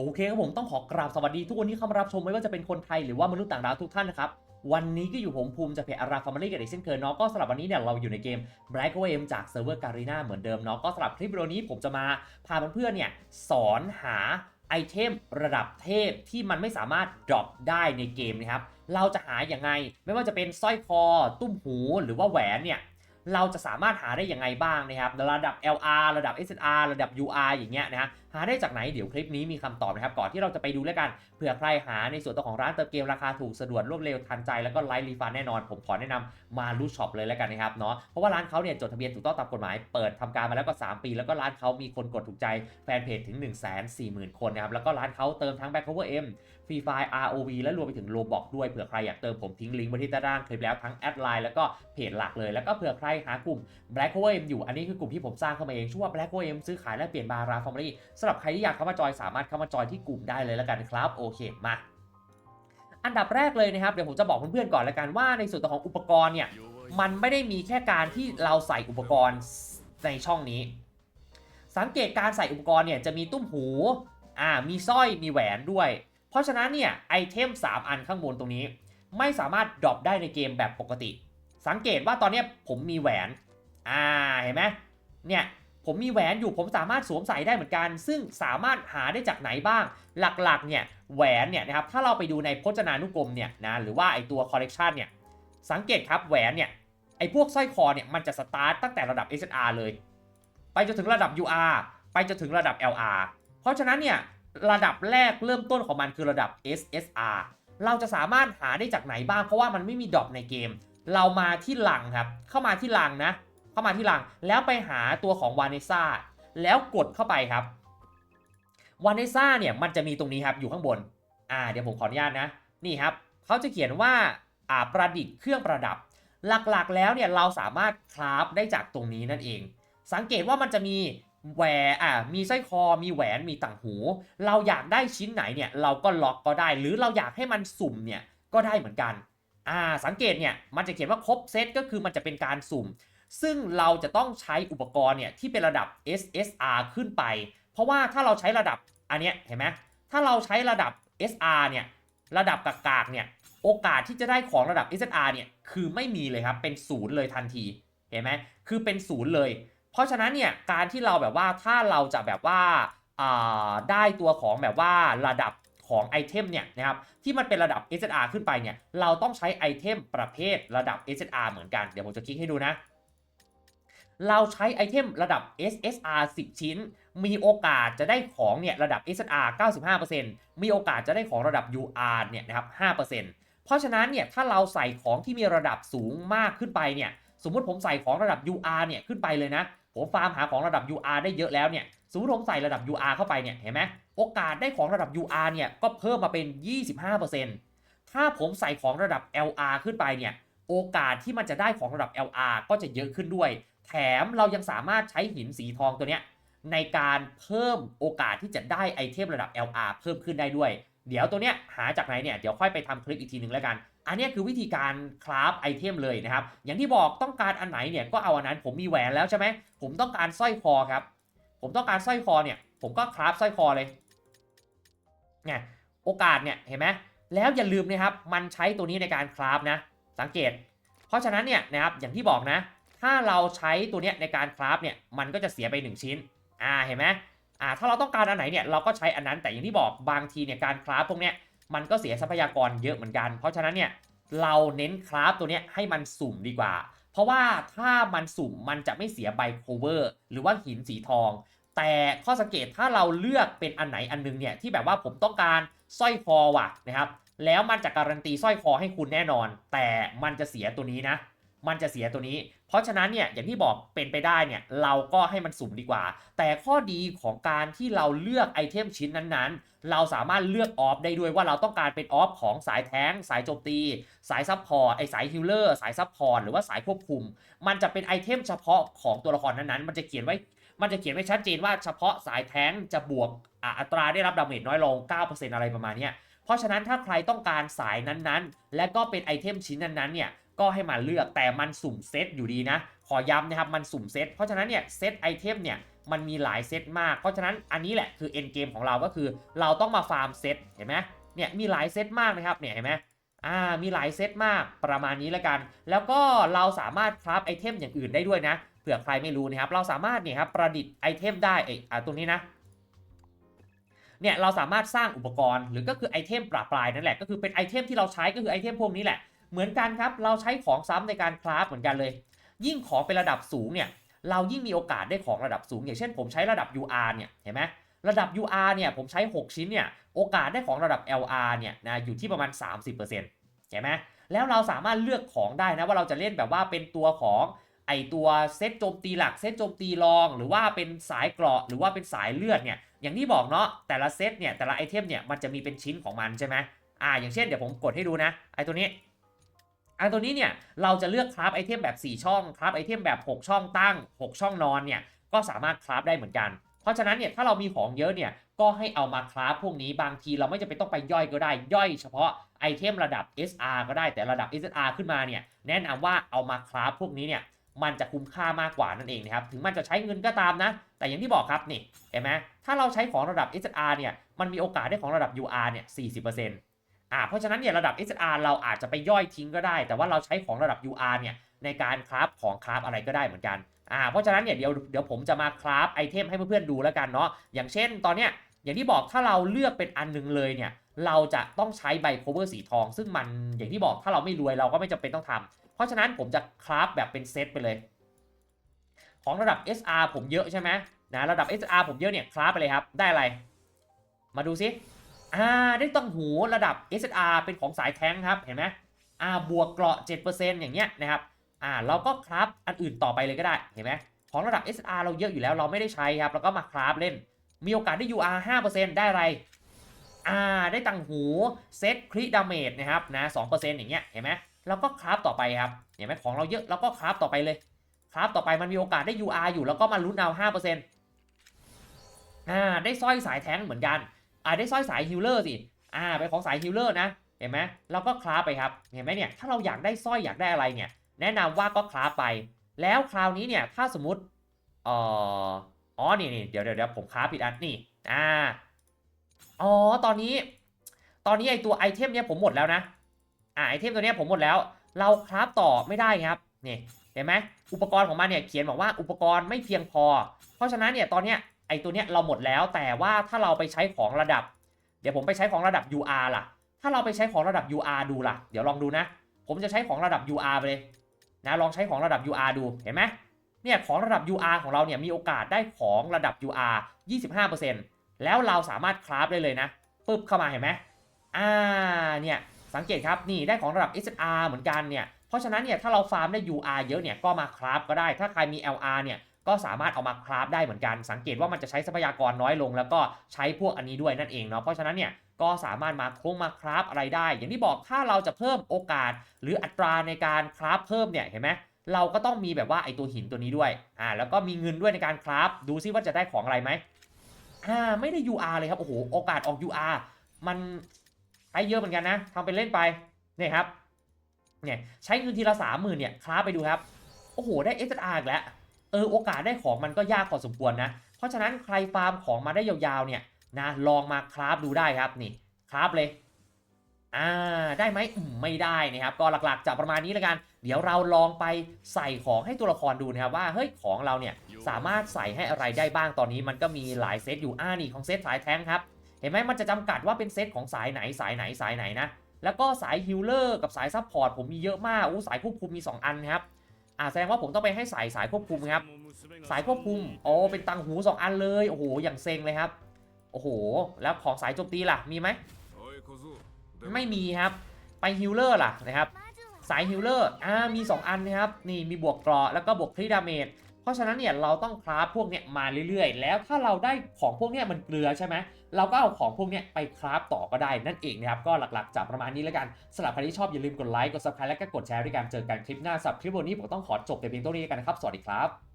โอเคครับผมต้องขอกราบสวัสดีทุกคนที่เข้ามารับชมไม่ว่าจะเป็นคนไทยหรือว่ามนุษย์ต่างดาวทุกท่านนะครับวันนี้ก็อยู่ผมภูมิจากเพจอาราฟาร์มลี่กันอีกเช่นเคยเนาะก็สำหรับวันนี้เนี่ยเราอยู่ในเกม Black o m จากเซิร์ฟเวอร์การีนาเหมือนเดิมเนาะก็สำหรับคลิปวิดีโอนี้ผมจะมาพาเพื่อนๆเนี่ยสอนหาไอเทมระดับเทพที่มันไม่สามารถดรอปได้ในเกมนะครับเราจะหาอย่างไงไม่ว่าจะเป็นสร้อยคอ ตุ้มหูหรือว่าแหวนเนี่ยเราจะสามารถหาได้อยังไงบ้างนะครับระดับ LR ระดับ SNR ระดับ UR อย่างเงี้ยนะฮะ หาได้จากไหนเดี๋ยวคลิปนี้มีคำตอบนะครับก่อนที่เราจะไปดูแล้วกันเผื่อใครหาในส่วนตัวของร้านเติมเกมราคาถูกสะดวกรวดเร็วทันใจแล้วก็ไลฟ์รีฟันแน่นอนผมขอแนะนำมารูช็อปเลยแล้วกันนะครับเนาะเพราะว่าร้านเขาเนี่ยจดทะเบียนถูกต้องตามกฎหมายเปิดทำการมาแล้วก็ 3 ปี แล้วก็ร้านเขามีคนกดถูกใจแฟนเพจถึง 1 4 0 0 0 0 คนนะครับแล้วก็ร้านเขาเติมทั้ง Back Cover M ฟรีไฟล์ ROV และรวมไปถึงโลบอกด้วยเผื่อใครอยากเติมผมทิ้งลิงก์ไว้ที่ใต้ด้านคลิปแล้วทั้งแอดไลน์แล้วก็เพจหลักเลยแล้วก็เผื่อใครหากลุ่ม Black Cover M อยู่อันนี้คือกลุ่มที่ผมสร้างขึ้นมาเองชื่อว่า Black Cover M ซื้อขายและเปลี่ยนบาราฟอร์มลี่สำหรับใครที่อยากเข้ามาจอยสามารถเข้ามาจอยที่กลุ่มได้เลยแล้วกันครับโอเคมาอันดับแรกเลยนะครับเดี๋ยวผมจะบอกเพื่อนๆก่อนละกันว่าในส่วนตัวของอุปกรณ์เนี่ยมันไม่ได้มีแค่การที่เราใส่อุปกรณ์ในช่องนี้ สังเกตการใส่อุปกรณ์เนี่ยจะมีตุ้มหูอ่ามีสร้อยมีแหวนด้วย เพราะฉะนั้นเนี่ยไอเทม 3 อันข้างบนตรงนี้ ไม่สามารถดรอปได้ในเกมแบบปกติ สังเกตว่าตอนนี้ผมมีแหวนอ่าเห็นไหมเนี่ย ผมมีแหวนอยู่ผมสามารถสวมใส่ได้เหมือนกัน ซึ่งสามารถหาได้จากไหนบ้าง หลักๆเนี่ยแหวนเนี่ยนะครับถ้าเราไปดูในพจนานุกรมเนี่ยนะหรือว่าไอตัวคอลเลกชันเนี่ยสังเกตครับแหวนเนี่ยไอพวกสร้อยคอเนี่ยมันจะสตาร์ตตั้งแต่ระดับ SR เลย ไปจนถึงระดับ UR ไปจนถึงระดับ LR เพราะฉะนั้นเนี่ยระดับแรกเริ่มต้นของมันคือระดับ SSR เราจะสามารถหาได้จากไหนบ้างเพราะว่ามันไม่มีดรอปในเกม เรามาที่ลังครับเข้ามาที่ลังนะ เข้ามาที่ลัง แล้วไปหาตัวของวานิซ่าแล้วกดเข้าไปครับวานิซ่าเนี่ยมันจะมีตรงนี้ครับอยู่ข้างบนอ่าเดี๋ยวผมขออนุญาตนะนี่ครับเขาจะเขียนว่าอ่าประดิษฐ์เครื่องประดับ หลักๆแล้วเนี่ยเราสามารถคราฟได้จากตรงนี้นั่นเอง สังเกตว่ามันจะมีแหวนอ่ามีสร้อยคอมีแหวนมีต่างหู เราอยากได้ชิ้นไหนเนี่ยเราก็ล็อกก็ได้ หรือเราอยากให้มันสุ่มเนี่ยก็ได้เหมือนกันอ่าสังเกตเนี่ยมันจะเขียนว่าครบเซตก็คือมันจะเป็นการสุ่ม ซึ่งเราจะต้องใช้อุปกรณ์เนี่ยที่เป็นระดับ SSR ขึ้นไป เพราะว่าถ้าเราใช้ระดับอันเนี้ยเห็นไหมถ้าเราใช้ระดับ SR เนี่ยระดับกากๆเนี่ยโอกาสที่จะได้ของระดับ SSR เนี่ยคือไม่มีเลยครับเป็นศูนย์เลยทันทีเห็นไหมคือเป็นศูนย์เลย เพราะฉะนั้นเนี่ยการที่เราแบบว่าถ้าเราจะแบบว่าาได้ตัวของแบบว่าระดับของไอเทมเนี่ยนะครับที่มันเป็นระดับ SSR ขึ้นไปเนี่ยเราต้องใช้ไอเทมประเภทระดับ SSR เหมือนกัน เดี๋ยวผมจะคลิกให้ดูนะ เราใช้ไอเทมระดับ SSR 10 ชิ้น มีโอกาสจะได้ของเนี่ยระดับ SSR 95%มีโอกาสจะได้ของระดับ UR เนี่ยนะครับ 5%เพราะฉะนั้นเนี่ยถ้าเราใส่ของที่มีระดับสูงมากขึ้นไปเนี่ยสมมติผมใส่ของระดับ UR เนี่ยขึ้นไปเลยนะผมฟาร์มหาของระดับ UR ได้เยอะแล้วเนี่ยสมมติผมใส่ระดับ UR เข้าไปเนี่ยเห็นไหมโอกาสได้ของระดับ UR เนี่ยก็เพิ่มมาเป็น 25%ถ้าผมใส่ของระดับ LR ขึ้นไปเนี่ยโอกาสที่มันจะได้ของระดับ LR ก็จะเยอะขึ้นด้วย แถมเรายังสามารถใช้หินสีทองตัวเนี้ยในการเพิ่มโอกาสที่จะได้ไอเทมระดับ LR เพิ่มขึ้นได้ด้วย เดี๋ยวตัวเนี้ยหาจากไหนเนี่ยเดี๋ยวค่อยไปทำคลิปอีกทีหนึ่งแล้วกัน อันนี้คือวิธีการคราฟไอเทมเลยนะครับ อย่างที่บอกต้องการอันไหนเนี่ยก็เอาอันนั้นผมมีแหวนแล้วใช่ไหมผมต้องการสร้อยคอครับ ผมต้องการสร้อยคอเนี่ย ผมก็คราฟสร้อยคอเลยเนี่ยโอกาสเนี่ยเห็นไหมแล้วอย่าลืมนะครับมันใช้ตัวนี้ในการคราฟนะสังเกต เพราะฉะนั้นเนี่ยนะครับอย่างที่บอกนะ ถ้าเราใช้ตัวเนี้ยในการคราฟเนี่ยมันก็จะเสียไป 1 ชิ้นอ่าเห็นไหมอ่าถ้าเราต้องการอันไหนเนี่ยเราก็ใช้อันนั้นแต่อย่างที่บอกบางทีเนี่ยการคราฟพวกเนี้ยมันก็เสียทรัพยากรเยอะเหมือนกัน เพราะฉะนั้นเนี่ยเราเน้นคราฟตัวเนี้ยให้มันสุ่มดีกว่า เพราะว่าถ้ามันสุ่มมันจะไม่เสียใบโคเวอร์หรือว่าหินสีทอง แต่ข้อสังเกตถ้าเราเลือกเป็นอันไหนอันนึงเนี่ยที่แบบว่าผมต้องการสร้อยคอว่ะนะครับแล้วมันจะการันตีสร้อยคอให้คุณแน่นอน แต่มันจะเสียตัวนี้นะ มันจะเสียตัวนี้ เพราะฉะนั้นเนี่ยอย่างที่บอกเป็นไปได้เนี่ยเราก็ให้มันสุ่มดีกว่า แต่ข้อดีของการที่เราเลือกไอเทมชิ้นนั้นๆ เราสามารถเลือกออฟได้ด้วยว่าเราต้องการเป็นออฟของสายแท้ง สายโจมตี สายซับพอร์ตไอสายฮิลเลอร์สายซับพอร์ตหรือว่าสายควบคุม มันจะเป็นไอเทมเฉพาะของตัวละครนั้นๆ มันจะเขียนไว้มันจะเขียนไว้ชัดเจนว่าเฉพาะสายแท้งจะบวกอัตราได้รับดาเมจน้อยลง 9%อะไรประมาณนี้เพราะฉะนั้นถ้าใครต้องการสายนั้นๆ และก็เป็นไอเทมชิ้นนั้นๆเนี่ย ก็ให้มาเลือกแต่มันสุ่มเซตอยู่ดีนะ ขอย้ำนะครับมันสุ่มเซตเพราะฉะนั้นเนี่ยเซตไอเทมเนี่ยมันมีหลายเซตมาก เพราะฉะนั้นอันนี้แหละคือเอ็นเกมของเราก็คือ เราต้องมาฟาร์มเซตเห็นไหมเนี่ยมีหลายเซตมากนะครับเนี่ยเห็นไหมอ่ามีหลายเซตมากประมาณนี้แล้วกัน แล้วก็เราสามารถคราฟไอเทมอย่างอื่นได้ด้วยนะเผื่อใครไม่รู้นะครับเราสามารถเนี่ยครับประดิษฐ์ไอเทมได้ไออ่าตรงนี้นะเนี่ยเราสามารถสร้างอุปกรณ์หรือก็คือไอเทมปราปลายนั่นแหละก็คือเป็นไอเทมที่เราใช้ก็คือไอเทมพวกนี้แหละ เหมือนกันครับเราใช้ของซ้ำในการคราฟเหมือนกันเลย ยิ่งของเป็นระดับสูงเนี่ยเรายิ่งมีโอกาสได้ของระดับสูง อย่างเช่นผมใช้ระดับ UR เนี่ยเห็นไหมระดับ UR เนี่ยผมใช้ 6 ชิ้นเนี่ยโอกาสได้ของระดับ LR เนี่ยนะอยู่ที่ประมาณ 30%เห็นไหมแล้วเราสามารถเลือกของได้นะว่าเราจะเล่นแบบว่าเป็นตัวของไอตัวเซตโจมตีหลักเซตโจมตีรอง หรือว่าเป็นสายเกราะหรือว่าเป็นสายเลือดเนี่ยอย่างที่บอกเนาะแต่ละเซตเนี่ยแต่ละไอเทมเนี่ยมันจะมีเป็นชิ้นของมันใช่ไหมอ่าอย่างเช่นเดี๋ยวผมกดให้ดูนะไอตัวนี้ ไอตัวนี้เนี่ยเราจะเลือกคราฟไอเทมแบบ 4 ช่องคราฟไอเทมแบบ 6 ช่องตั้ง 6 ช่องนอนเนี่ยก็สามารถคราฟได้เหมือนกัน เพราะฉะนั้นเนี่ยถ้าเรามีของเยอะเนี่ยก็ให้เอามาคราฟพวกนี้บางทีเราไม่จำเป็นต้องไปย่อยก็ได้ย่อยเฉพาะไอเทมระดับ SR ก็ได้แต่ระดับ SR ขึ้นมาเนี่ยแนะนำว่าเอามาคราฟพวกนี้เนี่ยมันจะคุ้มค่ามากกว่านั่นเองนะครับ ถึงมันจะใช้เงินก็ตามนะ แต่อย่างที่บอกครับนี่ เห็นไหมถ้าเราใช้ของระดับ SR เนี่ย มันมีโอกาสได้ของระดับ UR เนี่ย 40% อ่าเพราะฉะนั้นเนี่ยระดับ SR เราอาจจะไปย่อยทิ้งก็ได้ แต่ว่าเราใช้ของระดับ UR เนี่ยในการคราฟของคราฟอะไรก็ได้เหมือนกันอ่าเพราะฉะนั้นเนี่ยเดี๋ยวเดี๋ยวผมจะมาคราฟไอเทมให้เพื่อนๆดูแล้วกันเนาะอย่างเช่นตอนเนี้ยอย่างที่บอกถ้าเราเลือกเป็นอันหนึงเลยเนี่ยเราจะต้องใช้ใบโคเวอร์สีทอง ซึ่งมันอย่างที่บอกถ้าเราไม่รวยเราก็ไม่จำเป็นต้องทำเพราะฉะนั้นผมจะคราฟแบบเป็นเซตไปเลย ของระดับ SR ผมเยอะใช่ไหมนะระดับ SR ผมเยอะเนี่ยคราฟไปเลยครับได้อะไร มาดูซิ อ่าได้ตังหูระดับ SR เป็นของสายแท้งครับ เห็นไหมอ่าบวกเกราะ 7%อย่างเงี้ยนะครับอ่าเราก็คราฟอันอื่นต่อไปเลยก็ได้เห็นไหมของระดับ SR เราเยอะอยู่แล้วเราไม่ได้ใช้ครับแล้วก็มาคราฟเล่น มีโอกาสได้ UR 5%ได้อะไรอ่าได้ตังหูเซตคริดาเมจนะครับนะ2%อย่างเงี้ยเห็นไหมเราก็คราฟต่อไปครับเห็นไหมของเราเยอะเราก็คราฟต่อไปเลยครับต่อไปมันมีโอกาสได้ UR อยู่แล้วก็มาลุ้นเอา5%อ่าได้สร้อยสายแท้งเหมือนกัน อ่าได้สร้อยสายฮิลเลอร์สิอ่าเป็นของสายฮิลเลอร์นะเห็นไหมเราก็คราไปครับเห็นไหมเนี่ยถ้าเราอยากได้สร้อยอยากได้อะไรเนี่ยแนะนำว่าก็คราไป แล้วคราวนี้เนี่ยถ้าสมมติเอ่ออ๋อนี่นี่เดี๋ยวเดี๋ยวเดี๋ยวผมคราผิดอันนี่อ่าอ๋อตอนนี้ ตอนนี้ไอตัวไอเทมเนี่ยผมหมดแล้วนะอ่าไอเทมตัวเนี้ยผมหมดแล้ว เราคราฟต่อไม่ได้ครับนี่เห็นไหมอุปกรณ์ของมันเนี่ยเขียนบอกว่าอุปกรณ์ไม่เพียงพอ เพราะฉะนั้นเนี่ยตอนเนี้ย ไอตัวเนี้ยเราหมดแล้วแต่ว่าถ้าเราไปใช้ของระดับ เดี๋ยวผมไปใช้ของระดับ UR ล่ะ ถ้าเราไปใช้ของระดับ UR ดูล่ะ เดี๋ยวลองดูนะ ผมจะใช้ของระดับ UR ไปเลยนะลองใช้ของระดับ UR ดูเห็นไหมเนี่ยของระดับ UR ของเราเนี่ยมีโอกาสได้ของระดับ UR 25%แล้วเราสามารถคราฟได้เลยนะปึ๊บเข้ามาเห็นไหมอ่าเนี่ยสังเกตครับนี่ได้ของระดับ SR เหมือนกันเนี่ยเพราะฉะนั้นเนี่ยถ้าเราฟาร์มได้ UR เยอะเนี่ยก็มาคราฟก็ได้ถ้าใครมี LR เนี่ย ก็สามารถเอามาคราฟได้เหมือนกัน สังเกตว่ามันจะใช้ทรัพยากรน้อยลง แล้วก็ใช้พวกอันนี้ด้วยนั่นเองเนาะเพราะฉะนั้นเนี่ยก็สามารถมาโครงมาคราฟอะไรได้ อย่างที่บอกถ้าเราจะเพิ่มโอกาส หรืออัตราในการคราฟเพิ่มเนี่ยเห็นไหมเราก็ต้องมีแบบว่าไอตัวหินตัวนี้ด้วยอ่าแล้วก็มีเงินด้วยในการคราฟดูซิว่าจะได้ของอะไรไหมอ่าไม่ได้ UR เลยครับโอ้โหโอกาสออก UR มันใช้เยอะเหมือนกันนะทำเป็นเล่นไปเนี่ยครับเนี่ยใช้เงินทีละสามหมื่นเนี่ยคราฟไปดูครับโอ้โหได้ SR อีกแล้ว เออโอกาสได้ของมันก็ยากพอสมควรนะ เพราะฉะนั้นใครฟาร์มของมาได้ยาวๆเนี่ยนะลองมาคราฟดูได้ครับนี่คราฟเลยอ่าได้ไหมไม่ได้นะครับ ก็หลักๆจะประมาณนี้แล้วกัน เดี๋ยวเราลองไปใส่ของให้ตัวละครดูนะครับว่าเฮ้ยของเราเนี่ยสามารถใส่ให้อะไรได้บ้างตอนนี้มันก็มีหลายเซตอยู่อ่านี่ของเซตสายแท้งครับเห็นไหมมันจะจำกัดว่าเป็นเซตของสายไหนสายไหนสายไหนนะแล้วก็สายฮิลเลอร์กับสายซัพพอร์ตผมมีเยอะมากอู้สายควบคุมมี 2 อันครับ อ่าแสดงว่าผมต้องไปให้สายสายควบคุมครับ สายควบคุมโอ้เป็นตังหู2อันเลยโอ้โหอย่างเซ็งเลยครับโอ้โห แล้วของสายโจมตีล่ะมีไหมไม่มีครับ ไปฮิลเลอร์ล่ะนะครับ สายฮิลเลอร์อ่ามี 2 อันนะครับ นี่มีบวกเกราะแล้วก็บวกคริดาเมจเพ ราะฉะนั้นเนี่ยเราต้องคราฟพวกเนี้ยมาเรื่อยๆ แล้วถ้าเราได้ของพวกเนี้ยมันเกลือใช่ไหมเราก็เอาของพวกเนี้ยไปคราฟต่อก็ได้นั่นเองนะครับก็หลักๆจะประมาณนี้แล้วกันสำหรับใครที่ชอบอย่าลืมกดไลค์กด subscribe และก็กดแชร์ด้วยกันเจอกันคลิปหน้าสำหรับคลิปวันนี้ผมต้องขอจบแต่เพียงเท่านี้กันนะครับสวัสดีครับ